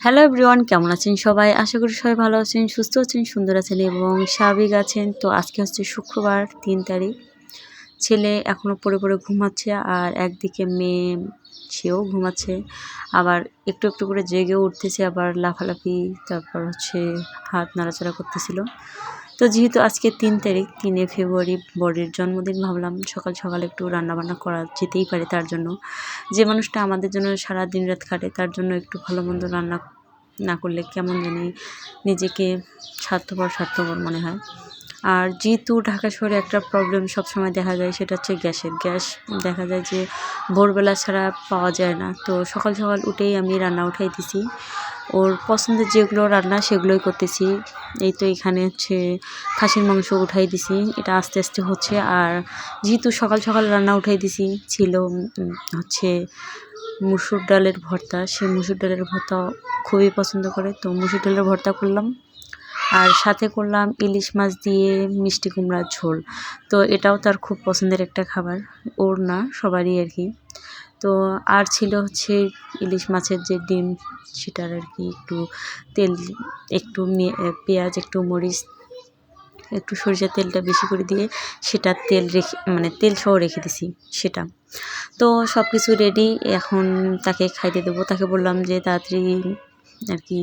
Hello everyone কেমন আছেন সবাই? আশা করি সবাই ভালো আছেন, সুস্থ আছেন, সুন্দর আছেন এবং স্বাভাবিক আছেন। তো আজকে হচ্ছে শুক্রবার, তিন তারিখ। ছেলে এখনও পড়ে পড়ে ঘুমাচ্ছে আর একদিকে মেয়ে সেও ঘুমাচ্ছে। আবার একটু একটু করে জেগে উঠতেছে, আবার লাফালাফি, তারপর হচ্ছে হাত নাড়াচাড়া করতেছিল। তো যেহেতু আজকে তিন তারিখ, তিনে ফেব্রুয়ারি বরের জন্মদিন, ভাবলাম সকাল সকাল একটু রান্নাবান্না করা যেতেই পারে তার জন্য। যে মানুষটা আমাদের জন্য সারা দিন রাত কাটে, তার জন্য একটু ভালো মন্দ রান্না না করলে কেমন জানি নিজেকে স্বার্থপর স্বার্থপর মনে হয়। আর যেহেতু ঢাকা শহরে একটা প্রবলেম সবসময় দেখা যায়, সেটা হচ্ছে গ্যাসের। গ্যাস দেখা যায় যে ভোরবেলা ছাড়া পাওয়া যায় না। তো সকাল সকাল উঠেই আমি রান্না উঠাই দিছি। ওর পছন্দের যেগুলো রান্না, সেগুলোই করতেছি। এই তো এখানে হচ্ছে খাসির মাংস উঠাই দিছি। এটা আস্তে আস্তে হচ্ছে। আর যেহেতু সকাল সকাল রান্না উঠাই দিছি, ছিল হচ্ছে মুসুর ডালের ভর্তা। সে মুসুর ডালের ভর্তা খুবই পছন্দ করে। তো মুসুর ডালের ভর্তা করলাম। আর সাথে করলাম ইলিশ মাছ দিয়ে মিষ্টি কুমড়ার ঝোল। তো এটাও তার খুব পছন্দের একটা খাবার, ওর না, সবারই আর কি। তো আর ছিল হচ্ছে ইলিশ মাছের যে ডিম, সেটার আর কি একটু তেল, একটু পেঁয়াজ, একটু মরিচ, একটু সরিষার তেলটা বেশি করে দিয়ে সেটা তেল রেখে মানে তেল সহ রেখে দিছি সেটা। তো সব কিছু রেডি এখন তাকে খাইতে দেবো। তাকে বললাম যে তাড়াতাড়ি আর কি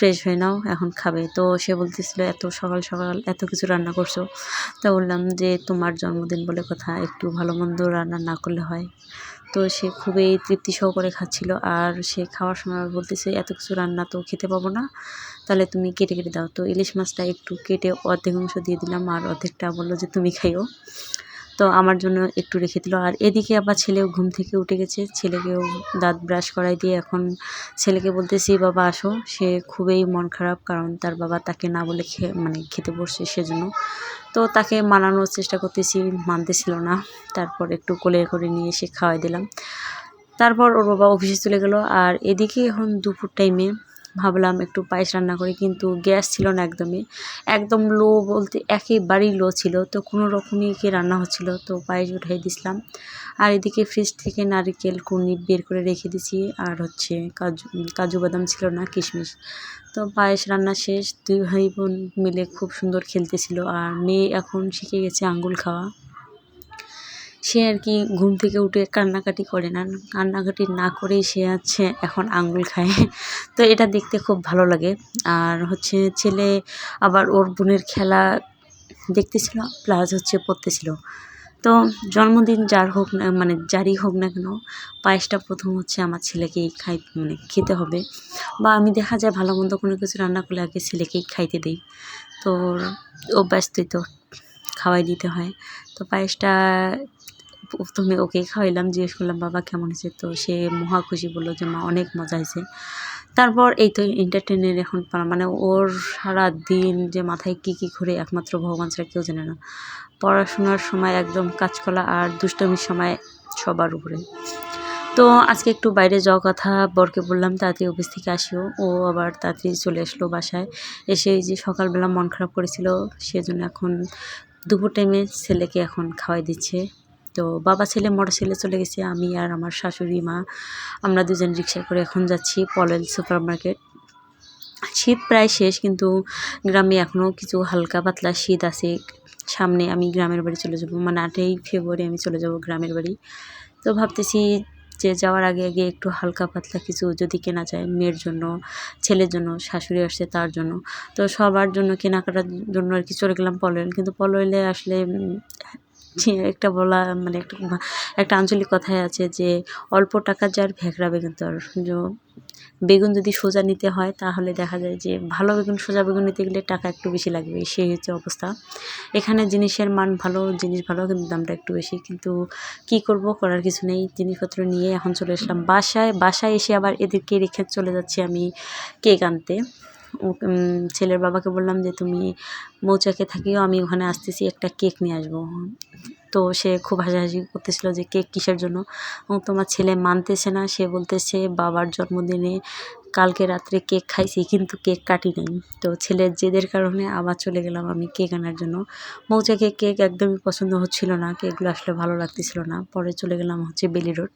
ফ্রেশ হয়ে নাও, এখন খাবে। তো সে বলতেছিল, এত সকাল সকাল এত কিছু রান্না করছ? তা বললাম যে, তোমার জন্মদিন বলে কথা, একটু ভালো মন্দ রান্না না করলে হয়। তো সে খুবই তৃপ্তি সহকারে খাচ্ছিল। আর সে খাওয়ার সময় বলতেছে, এত কিছু রান্না তো খেতে পাবো না, তাহলে তুমি কেটে কেটে দাও। তো ইলিশ মাছটা একটু কেটে অর্ধেক অংশ দিয়ে দিলাম, আর অর্ধেকটা বলল যে, তুমি খাইও। তো আমার জন্য একটু রেখে দিল। আর এদিকে আবার ছেলেও ঘুম থেকে উঠে গেছে। ছেলেকেও দাঁত ব্রাশ করাই দিয়ে এখন ছেলেকে বলতেছি, বাবা, আসো। সে খুবই মন খারাপ, কারণ তার বাবা তাকে না বলে খেয়ে মানে খেতে বসছে সেজন্য। তো তাকে মানানোর চেষ্টা করতেছি, মানতেছিল না। তারপর একটু কোলে করে নিয়ে এসে খাওয়াই দিলাম। তারপর ওর বাবা অফিসে চলে গেল। আর এদিকে এখন দুপুর টাইমে ভাবলাম একটু পায়েস রান্না করি, কিন্তু গ্যাস ছিল না একদমই। একদম লো বলতে একেবারেই লো ছিল, তো কোনো রকমই কি রান্না হচ্ছিল, তো পায়েস উঠাই দিছিলাম। আর এদিকে ফ্রিজ থেকে নারিকেল কুনি বের করে রেখে দিছি, আর হচ্ছে কাজু কাজু বাদাম ছিল না, কিশমিশ। তো পায়েস রান্না শেষ, দুই ভাই বোন মিলে খুব সুন্দর খেলতেছিল, আর মেয়ে এখন শিখে গেছে আঙ্গুল খাওয়া। সে আর কি ঘুম থেকে উঠে কান্নাকাটি করে না। কান্নাকাটি না করেই সে হচ্ছে এখন আঙুল খায়। তো এটা দেখতে খুব ভালো লাগে। আর হচ্ছে ছেলে আবার ওর বোনের খেলা দেখতেছিল প্লাস হচ্ছে পড়তেছিল। তো জন্মদিন যার হোক না মানে যারই হোক না কেন, পায়েসটা প্রথম হচ্ছে আমার ছেলেকেই খাই মানে খেতে হবে। বা আমি দেখা যায় ভালো মন্দ কোনো কিছু রান্না করলে আগে ছেলেকেই খাইতে দিই। তো অভ্যাসতই তো। খাওয়াই দিতে হয়। তো পায়েসটা প্রথমে ওকে খাওয়াইলাম, জিজ্ঞেস করলাম, বাবা, কেমন হয়েছে? তো সে মহা খুশি বলল যে, মা, অনেক মজা হয়েছে। তারপর এই তো এন্টারটেনের এখন মানে ওর সারা দিন যে মাথায় কী কী ঘুরে একমাত্র ভগবান ছাড়া কেউ জানে না। পড়াশোনার সময় একদম কাজকলা আর দুষ্টমির সময় সবার উপরে। তো আজকে একটু বাইরে যাওয়ার কথা বরকে বললাম, তাড়াতাড়ি অফিস থেকে আসিও। ও আবার তাড়াতাড়ি চলে আসলো বাসায়। এসে যে সকালবেলা মন খারাপ করেছিল, সেজন্য এখন দুপুর টাইমে ছেলেকে এখন খাওয়াই দিচ্ছে। তো বাবা ছেলে মোটর ছেলে চলে গেছে, আমি আর আমার শাশুড়ি মা। আমরা দুজন রিক্সা করে এখন যাচ্ছি পলেল সুপার মার্কেট শীত প্রায় শেষ, কিন্তু গ্রামে এখনও কিছু হালকা পাতলা শীত আছে। সামনে আমি গ্রামের বাড়ি চলে যাব মানে আটই ফেব্রুয়ারি আমি চলে যাব গ্রামের বাড়ি। তো ভাবতেছি যে যাওয়ার আগে আগে একটু হালকা পাতলা কিছু যদি কেনা যায় মেয়ের জন্য, ছেলের জন্য, শাশুড়ি আসছে তার জন্য। তো সবার জন্য কেনাকাটার জন্য আর কি চলে গেলাম পলয়েল কিন্তু পলয়েলে আসলে একটা বলা মানে একটা একটা আঞ্চলিক কথাই আছে যে অল্প টাকা যার ভেকড়া বেগুন তার। বেগুন যদি সোজা নিতে হয় তাহলে দেখা যায় যে ভালো বেগুন, সোজা বেগুন নিতে গেলে টাকা একটু বেশি লাগবে, সেই হচ্ছে অবস্থা। এখানে জিনিসের মান ভালো, জিনিস ভালো, কিন্তু দামটা একটু বেশি। কিন্তু কি করব করার কিছু নেই, জিনিসপত্র নিয়ে এখন চলে আসলাম বাসায়। বাসায় এসে আবার এদেরকে রেখে চলে যাচ্ছি আমি কেক আনতে। ছেলের বাবাকে বললাম যে, তুমি মৌচাকে থাকিও, আমি ওখানে আসতেছি, একটা কেক নিয়ে আসব। তো সে খুব হাসাহাসি করতেছিল যে, কেক কিসের জন্য? তোমার ছেলে মানতেছে না। সে বলতেছে, বাবার জন্মদিনে কালকে রাত্রে কেক খাইছি, কিন্তু কেক কাটি নাই। তো ছেলের জেদের কারণে আবার চলে গেলাম আমি কেক আনার জন্য। মৌচাকে কেক একদমই পছন্দ হচ্ছিল না, কেকগুলো আসলে ভালো লাগতেছিল না। পরে চলে গেলাম হচ্ছে বেলি রোড।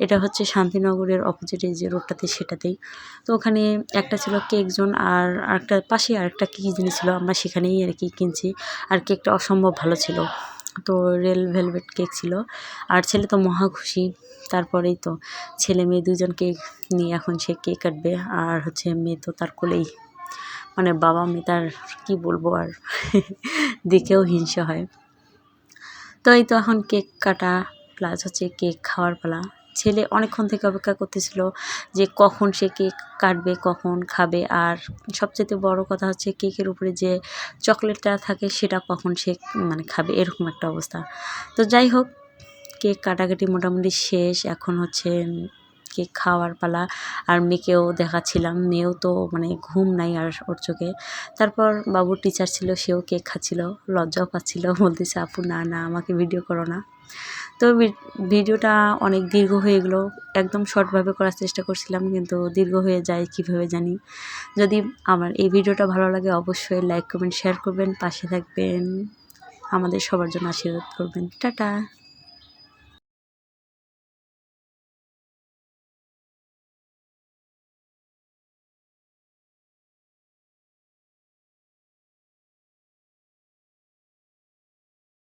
এটা হচ্ছে শান্তিনগরের অপোজিটে যে রোডটাতে, সেটাতেই। তো ওখানে একটা ছিল কেক জোন আর আরেকটা পাশে আরেকটা কী জিনিস ছিল, আমরা সেখানেই আর কি কিনছি। আর কেকটা অসম্ভব ভালো ছিল। তো রেল ভেলভেট কেক ছিল। আর ছেলে তো মহা খুশি। তারপরেই তো ছেলে মেয়ে দুজন কেক নিয়ে এখন সে কেক কাটবে? আর হচ্ছে মেয়ে তো তার কোলেই। মানে বাবা মেয়ে তার কী বলব আর? দেখেও হিংসা হয়। তো এই তো এখন কেক কাটা প্লাস হচ্ছে কেক খাওয়ার পালা। ছেলে অনেকক্ষণ থেকে অপেক্ষা করতেছিল যে কখন সে কেক কাটবে, কখন খাবে। আর সবচেয়ে বড় কথা হচ্ছে কেকের উপরে যে চকলেটটা থাকে সেটা কখন সে মানে খাবে, এরকম একটা অবস্থা। তো যাই হোক, কেক কাটাকাটি মোটামুটি শেষ। এখন হচ্ছে কেক খাওয়ার পালা। আর মেয়েকেও দেখাচ্ছিলাম। মেয়েও তো মানে ঘুম নাই আর ওর চোখে। তারপর বাবুর টিচার ছিল, সেও কেক খাচ্ছিল, লজ্জাও পাচ্ছিল। বলতেছে, আপু, না না, আমাকে ভিডিও করো না। তো ভিডিওটা অনেক দীর্ঘ হয়ে গেলো। একদম শর্টভাবে করার চেষ্টা করছিলাম, কিন্তু দীর্ঘ হয়ে যায় কীভাবে জানি। যদি আমার এই ভিডিওটা ভালো লাগে, অবশ্যই লাইক করবেন শেয়ার করবেন। পাশে থাকবেন। আমাদের সবার জন্য আশীর্বাদ করবেন। টাটা!